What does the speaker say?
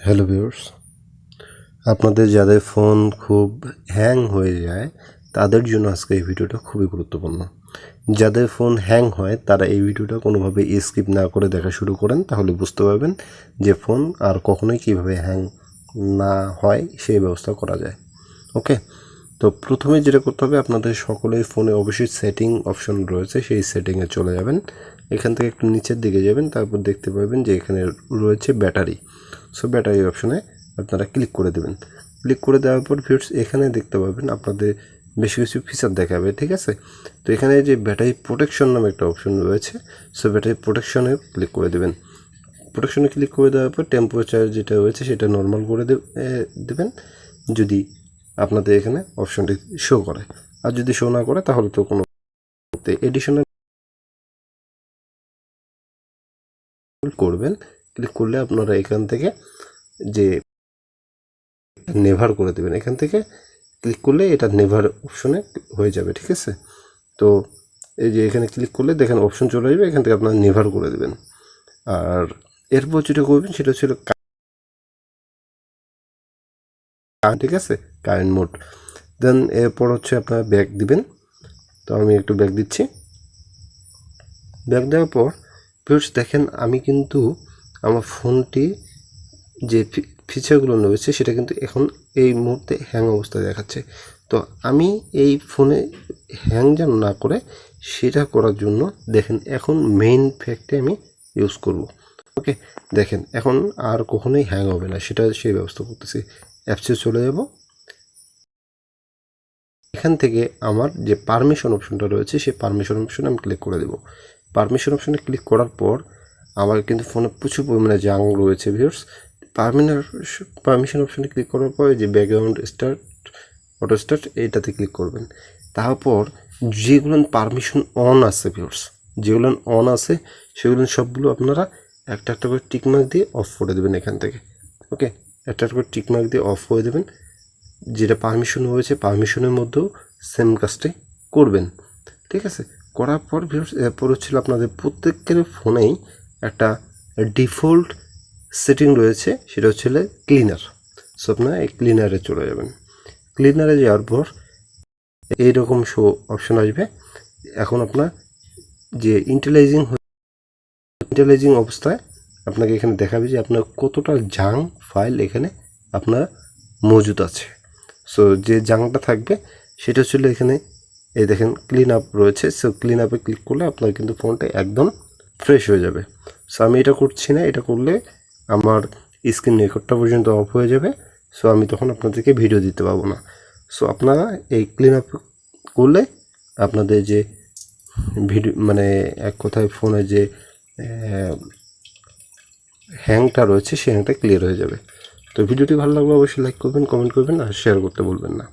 Hello viewers আপনাদের যাদের phone খুব হ্যাং হয়ে যায়, তাদের জন্য আজকে এই ভিডিওটা খুবই গুরুত্বপূর্ণ। যাদের ফোন হ্যাং হয়, তারা এই ভিডিওটা কোনোভাবে স্কিপ না করে দেখা শুরু করেন, তাহলে বুঝতে পারবেন যে ফোন আর কখনোই কীভাবে হ্যাং না হয়, সেই ব্যবস্থা করা যায়। ওকে তো প্রথমে যেটা করতে হবে, আপনাদের সকলের ফোনে অবশ্যই সেটিং অপশন রয়েছে, সেই সেটিংয়ে চলে যাবেন। এখান থেকে একটু নিচের দিকে যাবেন, তারপর দেখতে পাবেন যে এখানে রয়েছে ব্যাটারি সো ব্যাটারি অপশনে আপনারা ক্লিক করে দেবেন। ক্লিক করে দেওয়ার পর ভিউস এখানে দেখতে পাবেন আপনাদের বেশি কিছু ফিচার দেখাবে, ঠিক আছে? তো এখানে যে ব্যাটারি প্রোটেকশন নামে একটা অপশন রয়েছে সো ব্যাটারি প্রোটেকশনে ক্লিক করে দেবেন। প্রোটেকশনে ক্লিক করে দেওয়ার পর টেম্পারেচার যেটা রয়েছে সেটা নর্মাল করে দেবেন। যদি আপনাদের এখানে অপশনটি শো করে। আর যদি শো না করে, তাহলে তো কোনো এডিশনাল করবেন। করলে আপনারা এখান থেকে যে নেভার করে দেবেন, এখান থেকে ক্লিক করলে এটা নেভার অপশনে হয়ে যাবে, ঠিক আছে? তো এই যে এখানে ক্লিক করলে দেখেন অপশন চলে যাবে এখান থেকে আপনারা নেভার করে দেবেন। আর এরপর যেটা করবেন সেটা ছিল ঠিক আছে? কারেন্ট মোড দেন এরপর হচ্ছে আপনারা ব্যাক দিবেন। তো আমি একটু ব্যাক দিচ্ছি। ব্যাক দেওয়ার পর দেখেন আমি কিন্তু আমার ফোনটি যে ফিচারগুলো রয়েছে সেটা কিন্তু এখন এই মুহূর্তে হ্যাং অবস্থায় দেখাচ্ছে। তো আমি এই ফোনে হ্যাং যেন না করে সেটা করার জন্য দেখেন এখন মেইন ফ্যাক্টে আমি ইউজ করব। ওকে, দেখেন এখন আর কখনোই হ্যাং হবে না, সেটা সেই ব্যবস্থা করতেছি। অ্যাপসে চলে যাব। এখান থেকে আমার যে পারমিশন অপশনটা রয়েছে সেই পারমিশন অপশনে আমি ক্লিক করে দেব। পারমিশন অপশনে ক্লিক করার পর আমার কিন্তু ফোনে প্রচুর পরিমাণে জাং রয়েছে ভিউর্স পারমিনার পারমিশন অপশানে ক্লিক করার পর যে ব্যাকগ্রাউন্ড স্টার্ট অটো স্টার্ট এইটাতে ক্লিক করবেন। তারপর যেগুলো পারমিশন অন আছে ভিউর্স যেগুলো অন আছে, সেগুলো সবগুলো আপনারা একটা একটা করে টিকমার্ক দিয়ে অফ করে দেবেন এখান থেকে। ওকে একটা একটা করে টিকমার্ক দিয়ে অফ করে দেবেন। যেটা পারমিশন হয়েছে পারমিশনের মধ্যেও সেম কাজটাই করবেন। ঠিক আছে? করার পর ভিউয়ার্স এরপর হচ্ছিল আপনাদের প্রত্যেকের ফোনেই একটা ডিফল্ট সেটিং রয়েছে, সেটা হচ্ছে ক্লিনার। সো আপনারা এই ক্লিনারে চলে যাবেন। ক্লিনারে যাওয়ার পর এইরকম শো অপশন আসবে। এখন আপনার যে ইন্টারলাইজিং ইন্টারলাইজিং অবস্থায় আপনাকে এখানে দেখাবে যে আপনার কতটা জাং ফাইল এখানে আপনার মজুদ আছে। সো যে জাংটা থাকবে, সেটা ছিল এখানে, এই দেখেন ক্লিন আপ রয়েছে। সো ক্লিন আপে ক্লিক করলে আপনার কিন্তু ফোনটা একদম ফ্রেশ হয়ে যাবে। সো আমি এটা করছি না, এটা করলে আমার স্ক্রিন রেকর্ডটা পর্যন্ত অফ হয়ে যাবে। সো আমি তখন আপনাদেরকে ভিডিও দিতে পারব না। সো আপনারা এই ক্লিন আপ করলে আপনাদের যে ভিডিও মানে এক কথায় ফোনে যে হ্যাংটা রয়েছে, সেই হ্যাংটা ক্লিয়ার হয়ে যাবে। তো ভিডিওটি ভালো লাগলে অবশ্যই লাইক করবেন কমেন্ট করবেন আর শেয়ার করতে বলবেন না।